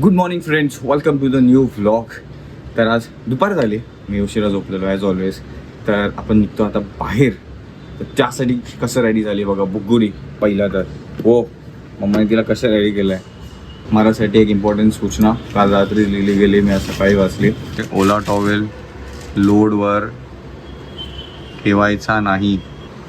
Good morning friends welcome to the new vlog तर आज दुपार झाली. मी उशिरा झोपलेलो ॲज ऑलवेज तर आपण निघतो आता बाहेर. तर त्यासाठी कसं रेडी झाली बघा बुगुरी पहिला तर. हो मम्माने तिला कसं रेडी केलं आहे माझ्यासाठी एक इम्पॉर्टंट सूचना. काल रात्री लिहिली गेली मी आज सकाळी वाचली. ते ओला टॉवेल लोडवर ठेवायचा नाही.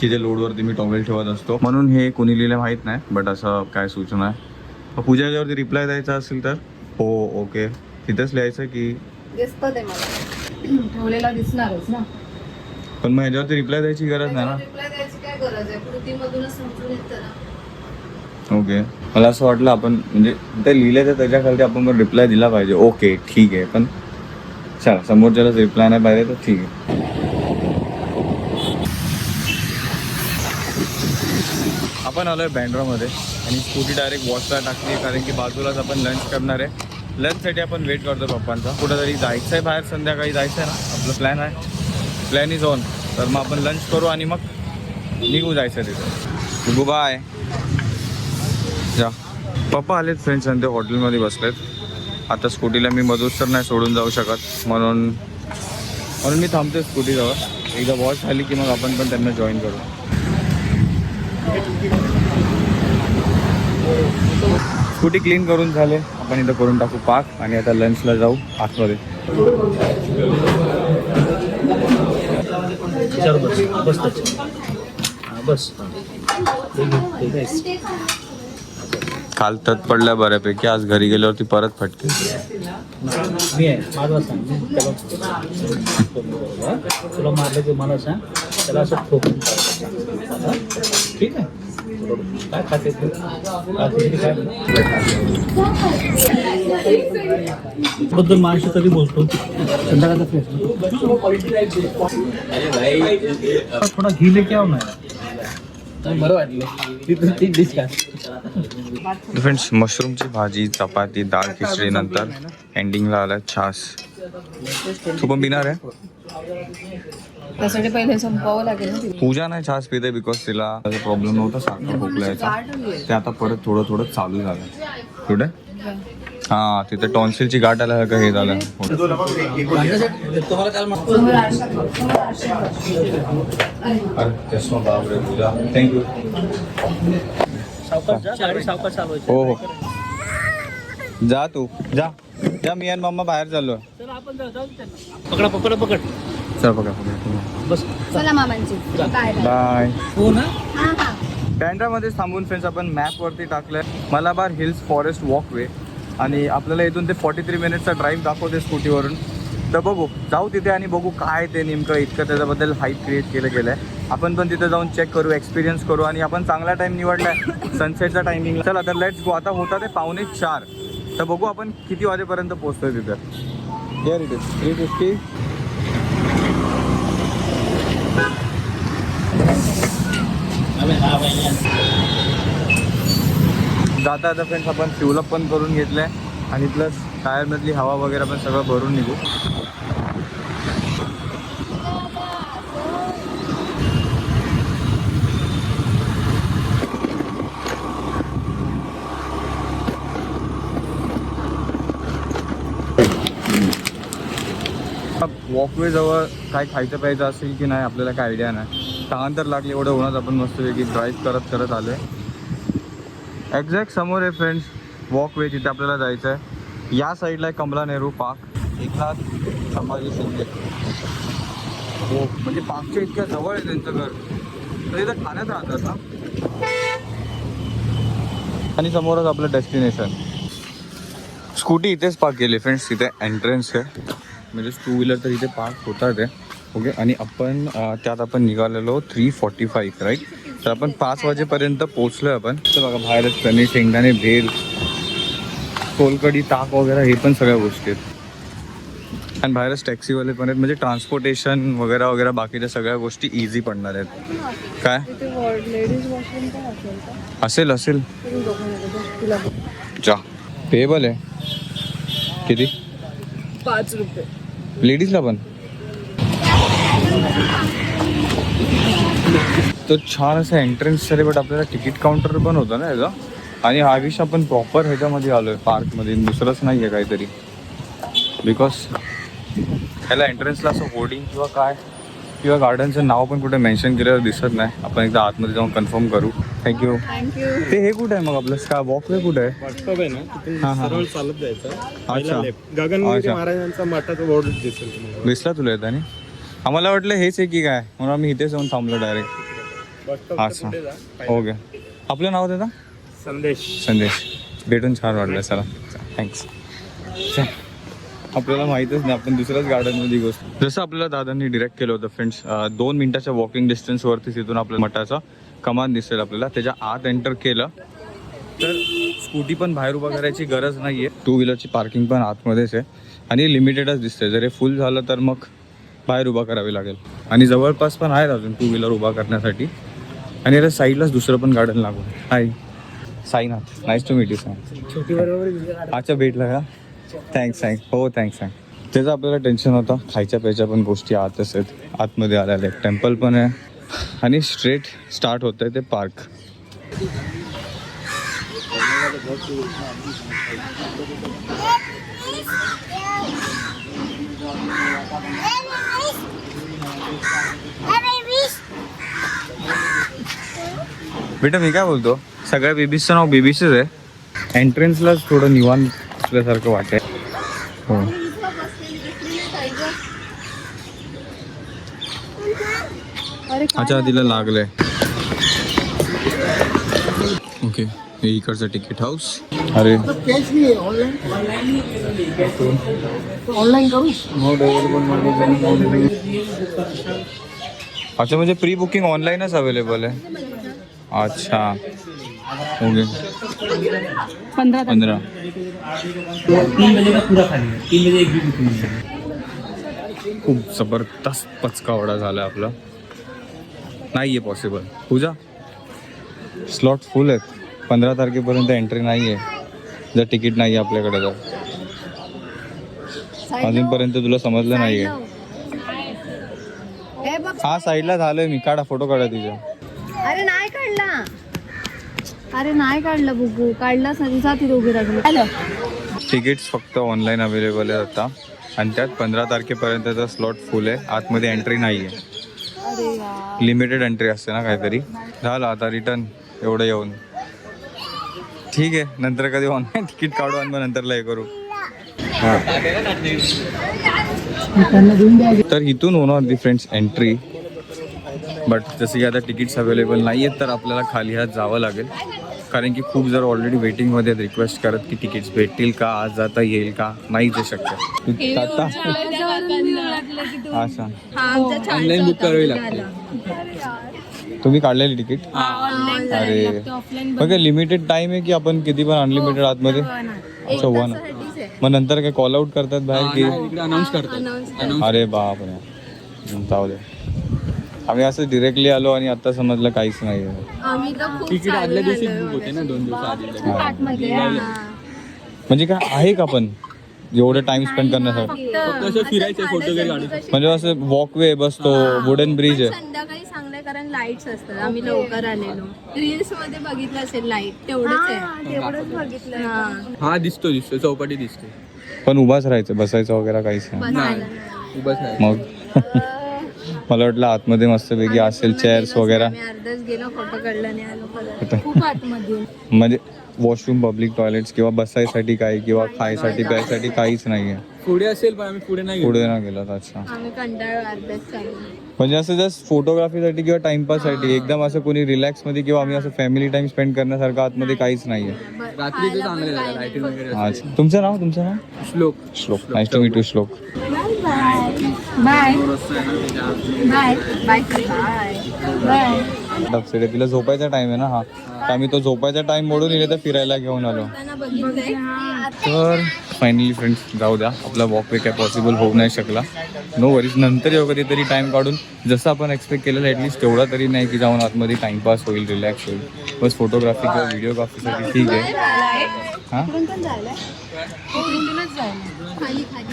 की जे लोडवरती मी टॉवेल ठेवत असतो. म्हणून हे कोणी लिहिलं माहीत नाही बट असं काय सूचना आहे. पूजा याच्यावरती रिप्लाय द्यायचा असेल तर? हो ओके. तिथंच लिहायचं की? दिसतं ते मला. ठेवलेला दिसणारच ना. पण मग याच्यावरती रिप्लाय द्यायची गरज नाही ना? रिप्लाय द्यायची काय गरज आहे? कृतीमधूनच समजून येतं ना. ओके. मला असं वाटलं आपण म्हणजे ते लिहिलं तर त्याच्याखाली आपण पण रिप्लाय दिला पाहिजे. ओके ठीक आहे. पण चला समोरच्यालाच रिप्लाय नाही पाहिजे तर ठीक आहे. आपण आलोय बँड्रामध्ये आणि स्कूटी डायरेक्ट वॉशला टाकली आहे कारण की बाजूलाच आपण लंच करणार आहे. लंचसाठी आपण वेट करतो पप्पांचा. कुठंतरी जायचं आहे बाहेर संध्याकाळी जायचं आहे ना? आपलं प्लॅन आहे. प्लॅन इज ऑन तर मग आपण लंच करू आणि मग निघू जायचं तिथे. गुगू बाय. जा. पप्पा आलेत फ्रेंड्स आणि ते हॉटेलमध्ये बसलेत. आता स्कूटीला मी मधूच तर नाही सोडून जाऊ शकत. म्हणून म्हणून मी थांबते स्कूटीजवळ एकदा वॉश झाली की मग आपण पण त्यांना जॉईन करू. स्कूटी क्लीन करून झाले. आपण इथं करून टाकू पाक आणि आता लंचला जाऊ आतमध्ये. बस. बस. काल तत पडल्या बऱ्यापैकी. आज घरी गेल्यावरती परत फटके. मी आहे. माझा सांग? तुला मारलं की मला सांग. त्याला असं ठोकून? ठीक आहे. काय खाते बद्दल माणसं कधी बोलतो? थोडा घी लेके आव ना. बरं वाटलं. तिथून ती डिश का फ्रेंड्स मशरूमची भाजी चपाती डाळ खिचडी नंतर एंडिंगला आला छास. तू पण पिणार आहे? त्यासाठी पहिले संपवावं लागेल ना तिला. पूजा नाही छास पिते बिकॉज तिला प्रॉब्लेम नव्हता सारखा खोकलायचा गाठ आलीये. ते आता परत थोडं थोडं चालू झालं. कुठे? हा तिथे टॉन्सिलची गाठ आल्यासारखं हे झालं. थँक्यू हो हो. जा तू. जा. जा मी आणि मम्मा बाहेर चाललो चला आपण जाऊ जाऊ त्यांना. पकडा पकड पकड. चल बघा बघा बस. चला मामांची. बाय बाय बाय हो ना? हा हा. थांबून फ्रेंड्स आपण मॅपवरती टाकलंय. Malabar hills forest walkway. आणि आपल्याला इथून ते फॉर्टी थ्री मिनिटचा ड्राईव्ह दाखवते स्कूटीवरून. तर बघू जाऊ तिथे आणि बघू काय ते नेमकं इतकं त्याच्याबद्दल हाईप क्रिएट केलं गेलं आहे आपण पण तिथे जाऊन चेक करू एक्सपिरियन्स करू आणि आपण चांगला टाईम निवडलाय. सनसेटचा टायमिंग चला तर लेट्स गो आता होता ते पावणे चार. तर बघू आपण किती वाजेपर्यंत पोहोचतोय तिथे. इट इज थ्री फिफ्टी जाता आता फ्रेंड्स आपण फ्युलअप पण करून घेतलं आहे आणि प्लस टायरमधली हवा वगैरे पण सगळं भरून निघू. वॉकवे जवळ काय खायचं प्यायचं असेल की नाही आपल्याला काय आयडिया नाही. तहान तर लागली एवढं उन्हात आपण मस्तपैकी ड्राईव्ह करत करत आलो आहे एक्झॅक्ट समोर आहे फ्रेंड्स वॉकवे तिथे आपल्याला जायचं आहे या साईडला आहे कमला नेहरू पार्क एकनाथ संभाजी शिंदे. हो म्हणजे पार्कच्या इतक्या जवळ आहे त्यांचं घर. तर इथं ठाण्यात राहतात ना? आणि समोरच आपलं डेस्टिनेशन स्कूटी इथेच पार्क केली फ्रेंड्स तिथे एंट्रन्स आहे. म्हणजे टू व्हीलर तर इथे पार्क होतात आहे. ओके आणि आपण त्यात आपण निघालेलो थ्री फॉर्टी फाईव्ह राईट तर आपण पाच वाजेपर्यंत पोचलो आपण. तर बघा बाहेरच पनीर शेंगदाणे भेल सोलकडी ताक वगैरे हे पण सगळ्या गोष्टी आहेत. आणि बाहेरच टॅक्सीवाले पण आहेत म्हणजे ट्रान्सपोर्टेशन वगैरे वगैरे बाकीच्या सगळ्या गोष्टी इझी पडणार आहेत. काय? असेल असेल. जा. पेबल आहे. किती? पाच रुपये. लेडीजला पण? तो छान असं एंट्रन्स आहे बट आपल्याला तिकीट काउंटर पण होतं ना याचा. आणि हा विष आपण प्रॉपर ह्याच्यामध्ये आलोय पार्कमध्ये दुसरंच नाही आहे काहीतरी. बिकॉज ह्याला एंट्रन्सला असं होर्डिंग किंवा काय किंवा गार्डनचं नाव पण कुठे मेन्शन केलेलं दिसत नाही. आपण एकदा आतमध्ये जाऊन कन्फर्म करू. थँक्यू थँक्यू ते हे कुठे आहे मग आपलं? काय वॉकवे कुठे आहे? आहे ना. सरळ चालत जायचं. अच्छा. अच्छा. महाराजांचा मठाचा बोर्ड दिसेल तुम्हाला. दिसला तुला येतानी आम्हाला वाटलं हेच आहे की काय? म्हणून आम्ही इथेच येऊन थांबलो डायरेक्ट. पहिला. ओके. आपलं नाव देता संदेश. संदेश. भेटून छान वाटलं चला. थँक्स आपल्याला माहीतच नाही आपण दुसऱ्याच गार्डनमध्ये गोष्ट जसं आपल्याला दादांनी डिरेक्ट केलं होतं फ्रेंड्स दोन मिनिटाच्या वॉकिंग डिस्टन्सवरती तिथून आपल्या मठाचा कमान दिसेल आपल्याला. त्याच्या आत एंटर केलं. तर स्कूटी पण बाहेर उभा करायची गरज नाही आहे टू व्हीलरची पार्किंग पण आतमध्येच आहे. आणि लिमिटेडच दिसते जर हे फुल झालं तर मग बाहेर उभा करावी लागेल. आणि जवळपास पण आहेत अजून टू व्हीलर उभा करण्यासाठी. आणि आता साईडलाच दुसरं पण गार्डन लागून. Hi Sainath. Nice to meet you Sai अच्छा भेटला का? थँक्स थँक्स हो थँक्स थँक्स त्याचं आपल्याला टेन्शन होतं. खायच्या प्यायच्या पण गोष्टी आतच आहेत आतमध्ये आलेल्या आहेत टेम्पल पण आहे. आणि स्ट्रेट स्टार्ट होतं आहे ते पार्क बेटा मी काय बोलतो? सगळ्या बेबीजचं नाव बेबीचंच आहे. एंट्रन्सलाच थोडं निवांत असल्यासारखं वाटेल हो. अच्छा तिला लागलंय. ओके. हे इकडचं तिकीट हाऊस अरे अच्छा म्हणजे प्री बुकिंग ऑनलाईनच अवेलेबल आहे अच्छा ओके पंधरा पंधरा खूप जबरदस्त पचकावडा झाला आपला। नाही आहे पॉसिबल पूजा स्लॉट फुल आहेत पंधरा तारखेपर्यंत एंट्री नाही आहे जर तिकीट नाही आहे आपल्याकडे तर. अजूनपर्यंत तुला समजलं नाही आहे हे. हा साईडला झालंय मी. काढा फोटो काढा तिच्या अरे नाही काढला. अरे नाही काढलं बुकू काढलाच नाही तुझा तिकीट्स फक्त ऑनलाईन अवेलेबल आहेत आता. आणि त्यात पंधरा तारखेपर्यंतचा स्लॉट फुल आहे. आतमध्ये एंट्री नाही आहे लिमिटेड एंट्री असते ना काहीतरी. झालं आता रिटर्न एवढं येऊन. ठीक आहे नंतर कधी ऑनलाईन तिकीट काढू आणि मग नंतरला हे करू. तर इथून होणार दी फ्रेंड्स एंट्री बट जसं की आता तिकीट्स अवेलेबल नाही आहेत तर आपल्याला खाली हात जावं लागेल. कारण की खूप जर ऑलरेडी वेटिंगमध्ये रिक्वेस्ट करत की तिकीट्स भेटतील का आज जाता येईल का नाही ते शक्य हा सांग. ऑनलाईन बुक करावी लागते. तुम्ही काढलेली तिकीट? अरे. मग काय लिमिटेड टाइम आहे की आपण किती पण अनलिमिटेड आतमध्ये? अच्छा वन मग नंतर काय कॉल आउट करतात बाहेर की? अनाऊन्स करतात. अरे बाप रे. जाऊ दे. आम्ही असं डिरेक्टली आलो आणि आता समजलं काहीच नाही आहे. आम्ही तर खूप तिकीट आदल्या दिवशी बुक होते ना दोन दिवस आधी. आतमध्ये म्हणजे काय आहे का पण? एवढं टाइम स्पेंड करण्यासाठी. कसं फिरायचं फोटो वगैरे काढू म्हणजे असं वॉकवे बसतो वुडन ब्रिज आहे. कारण लाईट्स असतात. आम्ही लवकर आलेलो. रील्समध्ये बघितलं असेल लाइट तेवढंच आहे. तेवढंच बघितलं हा. दिसतो दिसतो चौपाटी दिसते. पण उभाच राहायचं बसायचं वगैरे काहीच नाही. उभाच नाही. मग? मला वाटलं आतमध्ये मस्तपैकी असेल चेअर्स वगैरे. आम्ही अर्धच गेलो फोटो काढला नाही आलो परत. आता- खूप आतमध्ये म्हणजे वॉशरूम पब्लिक टॉयलेट्स किंवा बसायसाठी काही किंवा खायसाठी प्यायसाठी काहीच नाही आहे पुढे असेल पण आम्ही पुढे नाही गेलो. पुढे ना गेलं अच्छा. आम्ही म्हणजे असं जस्ट फोटोग्राफीसाठी किंवा टाइमपाससाठी एकदम असं कोणी रिलॅक्समध्ये किंवा आम्ही असं फॅमिली टाइम स्पेंड करण्यासारखं आतमध्ये काहीच नाहीये. रात्रीचं चांगलं झालं लाईटिंग वगैरे अच्छा. तुमचं नाव तुमचं नाव? Shlok. Shlok. Nice to meet you Shlok. Bye bye bye bye डबसेडे तिला झोपायचा टाइम आहे ना हा. तर आम्ही तो झोपायचा टाइम मोडून इथे तर फिरायला घेऊन आलो. तर फायनली फ्रेंड्स जाऊ द्या. आपला वॉक वे काय पॉसिबल होऊ नाही शकला. नो वरीज नंतर येऊ कधीतरी टाइम काढून जसं आपण एक्सपेक्ट केलेलं ॲटलिस्ट तेवढा तरी नाही की जाऊन आतमध्ये टाइमपास होईल रिलॅक्स होईल. बस फोटोग्राफी किंवा व्हिडिओग्राफीसाठी ठीक आहे. हां?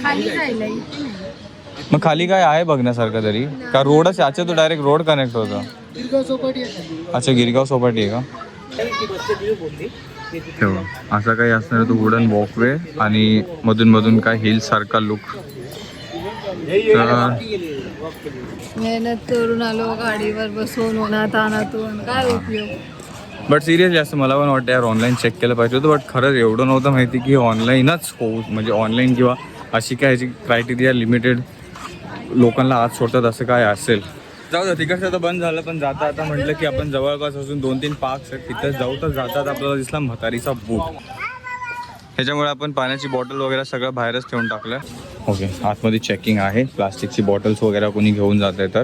खाली जायला मग खाली काय आहे बघण्यासारखं तरी? का रोडच अच्छा तो डायरेक्ट रोड कनेक्ट होता? अच्छा गिरगाव सोपाटी आहे का? ठेवा. असा काही असणार तो वुडन वॉकवे आणि मधून मधून काय हिल सारखा लुक मेहनत करून आलो गाडीवर बसून उन्हात अनातून काय उपयोग? बट सिरियसली असं मला पण वाटतं यार ऑनलाईन चेक केलं पाहिजे होतं बट खरंच एवढं नव्हतं माहिती की ऑनलाईनच होऊ म्हणजे ऑनलाईन किंवा अशी काय ह्याची क्रायटेरिया लिमिटेड लोकांना आत सोडतात असं काय असेल. जाऊ दे तिकडचं तर बंद झालं पण जाता आता म्हटलं की आपण जवळपास असून दोन तीन पार्क्स आहेत तिथं जाऊ तर जातात आपल्याला दिसला म्हातारीचा बूट ह्याच्यामुळे आपण पाण्याची बॉटल वगैरे सगळं बाहेरच ठेवून टाकलं. ओके आतमध्ये चेकिंग आहे. प्लास्टिकची बॉटल्स वगैरे कोणी घेऊन जात आहे तर.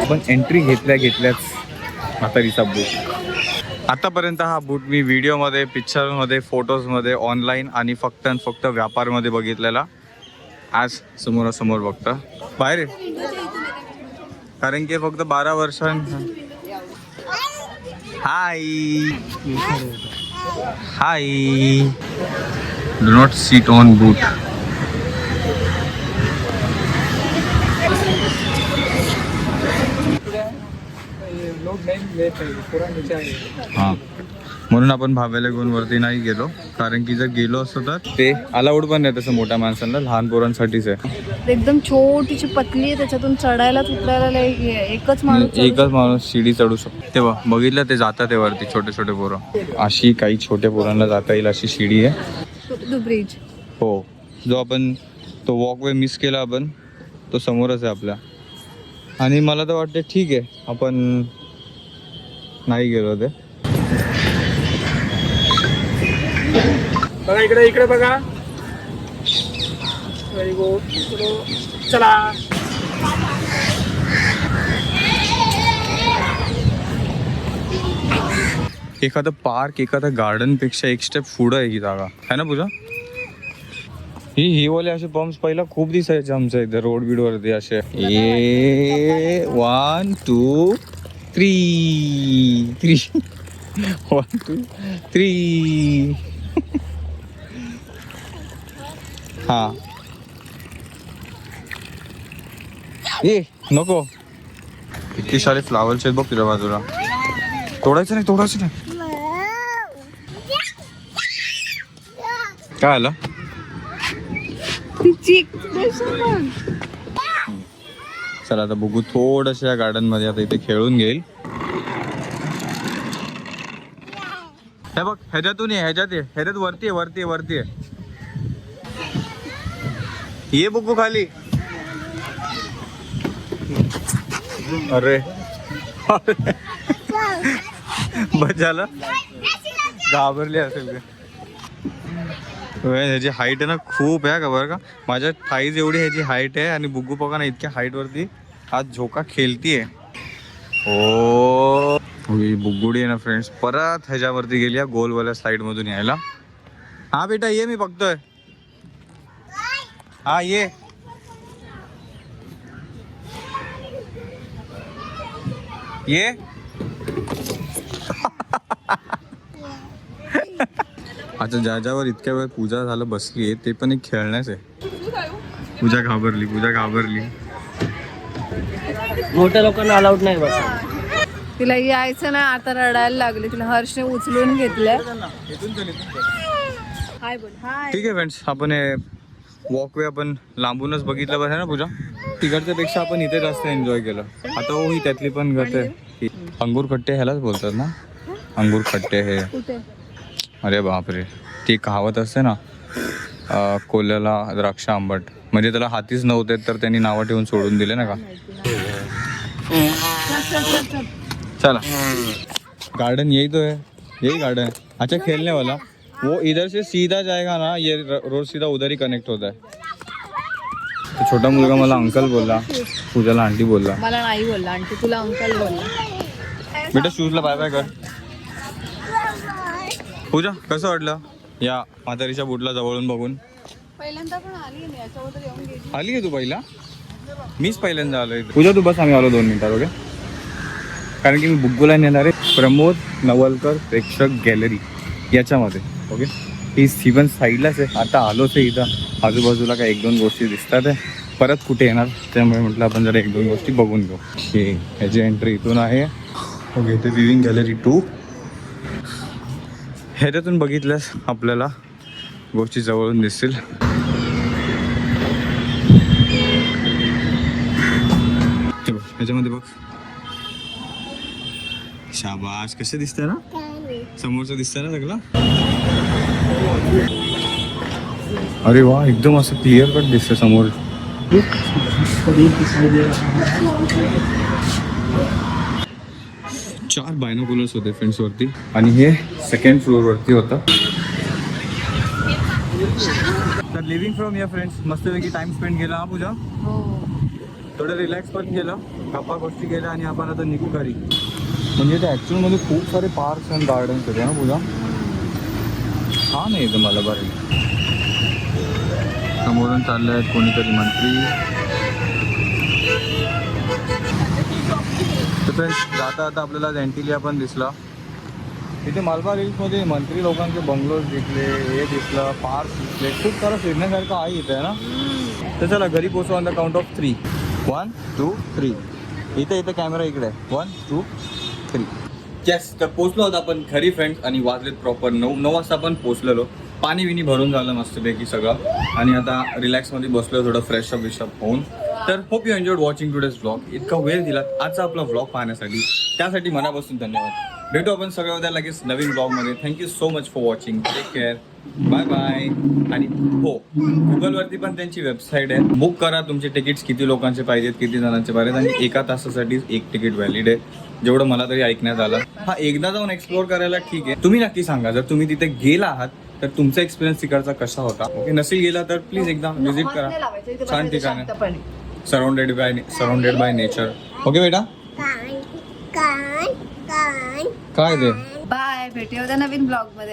आपण एंट्री घेतल्या घेतल्याच म्हातारीचा बूट आतापर्यंत हा बूट मी व्हिडिओमध्ये पिक्चरमध्ये फोटोजमध्ये ऑनलाईन आणि फक्त आणि फक्त व्यापारमध्ये बघितलेला. आज समोरासमोर बघता. बाहेर कारण की फक्त बारा वर्षां hi hi do not sit on boot हा. म्हणून आपण भाव्याला घेऊन वरती नाही गेलो. कारण की जर गेलो असतो तर ते अलाउड पण नाही तसं मोठ्या माणसांना लहान पोरांसाठीच आहे. एकदम छोटीशी पतली आहे त्याच्यातून चढायला आहे. एकच माणूस एकच माणूस शिडी चढू शकतो. तेव्हा बघितलं ते जातात ते वरती छोटे छोटे पोरं. अशी काही छोट्या पोरांना जाता येईल अशी शिडी आहे. ब्रिज हो. जो आपण तो वॉकवे मिस केला आपण तो समोरच आहे आपल्या आणि मला तर वाटतं ठीक आहे. आपण नाही गेलो ते. बघा इकडे इकडे बघा. व्हेरी गुड चला. एखादं पार्क एखादं गार्डनपेक्षा एक स्टेप पुढं आहे ही जागा. है ना पूजा? ही ही वाले असे बॉम्ब्स पहिला खूप दिसायचे आमच्या इथे रोड बीड वरती असे. A one two three three one two three हा. ए नको. किती सारे फ्लावर्स आहेत बघ तुझ्या बाजूला. तोडायचं नाही तोडायचं नाही. काय आलं? चला आता बघू थोडस या गार्डनमध्ये आता इथे खेळून घेईल. हे बघ ह्याच्यातून ये ह्याच्यात ये. ह्याच्यात वरती आहे वरती आहे वरती आहे ये बघू खाली. अरे. बस झालं? घाबरली असेल ह्याची हाईट आहे ना खूप आहे का बरं का? माझ्या थाईज एवढी ह्याची हाईट आहे आणि बुग्गू पका ना इतक्या हाईटवरती आज झोका खेळतीये. हो. ओ बुग्गुडी आहे ना फ्रेंड्स परत ह्याच्यावरती गेली या गोलवाल्या स्लाइड मधून यायला. हा बेटा ये मी बघतोय. हा ये. ये. आता ज्या ज्यावर इतक्या वेळ पूजा झालं बसली आहे ते पण एक खेळण्याच आहे. पूजा घाबरली पूजा घाबरली. मोठ्या लोकांना अलाउड नाही बस. तिला यायचं ना आता रडायला लागली. तिला हर्षने उचलून घेतलंय. हाय बोल. हाय. ठीक आहे फ्रेंड्स आपण हे वॉकवे आपण लांबूनच बघितलं बरं आहे ना पूजा? तिकडच्या पेक्षा आपण इथे जास्त एन्जॉय केलं. आता हो ही त्यातली पण गत आहे. अंगूर खट्टे ह्यालाच बोलतात ना? अंगूर खट्टे हे. कुठे? अरे बापरे. ती कहावत असते ना अं, कोल्याला द्राक्ष आंबट. म्हणजे त्याला हातीच नव्हते तर त्यांनी नावं ठेवून सोडून दिले ना का? चला. गार्डन यही तो है यही गार्डन. है अच्छा खेलने वाला वो इधर से सीधा जाएगा ना ये र- रोड सीधा उधर ही कनेक्ट होता है. तो छोटा मुलगा मला अंकल बोलला. पूजाला आंटी बोलला. मला नाही बोलला आणखी तुला अंकल बोलला. बेटा शूजला बाय बाय कर. पूजा कसं वाटलं या म्हातारीच्या बुटला जवळून बघून? पहिल्यांदा पण आली याच्यावर येऊन गेली. आली आहे तू पहिला? मीच पहिल्यांदा आलो इथे पूजा तू बस आम्ही आलो दोन मिनिटात ओके? कारण की मी बुग्गुला नेणार आहे. प्रमोद नवलकर प्रेक्षक गॅलरी याच्यामध्ये ओके? ही सीवन साईडलाच आहे. आता आलोच आहे इथं. आजूबाजूला काय एक दोन गोष्टी दिसतात आहे. परत कुठे येणार? त्यामुळे म्हटलं आपण जरा एक दोन गोष्टी बघून घेऊ. की ह्याची एंट्री इथून आहे. ओके ते विविंग गॅलरी टू ह्याच्यातून बघितल्यास आपल्याला गोष्टी जवळून दिसतील. बघ, ह्याच्यामध्ये बघ. शाबाश कसे दिसतंय ना? समोरचं दिसतंय ना सगळं? अरे वा एकदम असं क्लिअर कट दिसतं समोर. चार बायनोकुलर्स होते फ्रेंड्स वरती. आणि हे सेकंड फ्लोअर वरती होतं. तर लिव्हिंग फ्रॉम या फ्रेंड्स मस्तपैकी टाइम स्पेंड केला हा पूजा. हो. थोडं रिलॅक्स पण केलं. गप्पा गोष्टी केल्या आणि आपण आता निघू घरी म्हणजे ते ॲक्च्युअलमध्ये खूप सारे पार्क्स अँड गार्डन्स होते ना पूजा. छान आहे मला बरं. समोरून चालले आहेत कोणीतरी मंत्री. तर फ्रेंड्स जाता आता आपल्याला झेंटिलिया पण दिसला. इथे मालबार हिल्समध्ये मंत्री लोकांचे बंगलोज दिसले हे दिसलं पार्क दिसले. खूप सारं फिरण्यासारखं आहे इथे आहे ना? तर चला घरी पोचू on the count of three one two three इथे इथे कॅमेरा इकडे. आहे वन टू थ्री येस तर पोचलो होतो आपण घरी फ्रेंड्स आणि वाजलेत प्रॉपर नऊ. नऊ वाजता आपण पोचलेलो पाणी विणी भरून झालं मस्तपैकी सगळं. आणि आता रिलॅक्समध्ये बसलो थोडं फ्रेशअप विशअप होऊन. तर hope you enjoyed watching today's vlog इतका वेळ दिला आजचा आपला व्लॉग पाहण्यासाठी. त्यासाठी मनापासून धन्यवाद. भेटू आपण सगळ्या उद्या लगेच नवीन ब्लॉगमध्ये thank you so much for watching take care bye bye आणि हो गुगलवरती पण त्यांची वेबसाईट आहे. बुक करा. तुमचे तिकीट्स किती लोकांचे पाहिजेत किती जणांचे पाहिजेत. आणि एका तासासाठी एक तिकीट व्हॅलिड आहे. जेवढं मला तरी ऐकण्यात आलं. हा एकदा जाऊन एक्सप्लोर करायला ठीक आहे. तुम्ही नक्की सांगा. जर तुम्ही तिथे गेला आहात तर तुमचा एक्सपिरियन्स तिकडचा कसा होता? ओके नसेल गेला तर प्लीज एकदा व्हिजिट करा. छान ठिकाण आहे. Surrounded by surrounded by nature okay बेटा? काय ते? बाय भेटूया उद्या नवीन ब्लॉगमध्ये.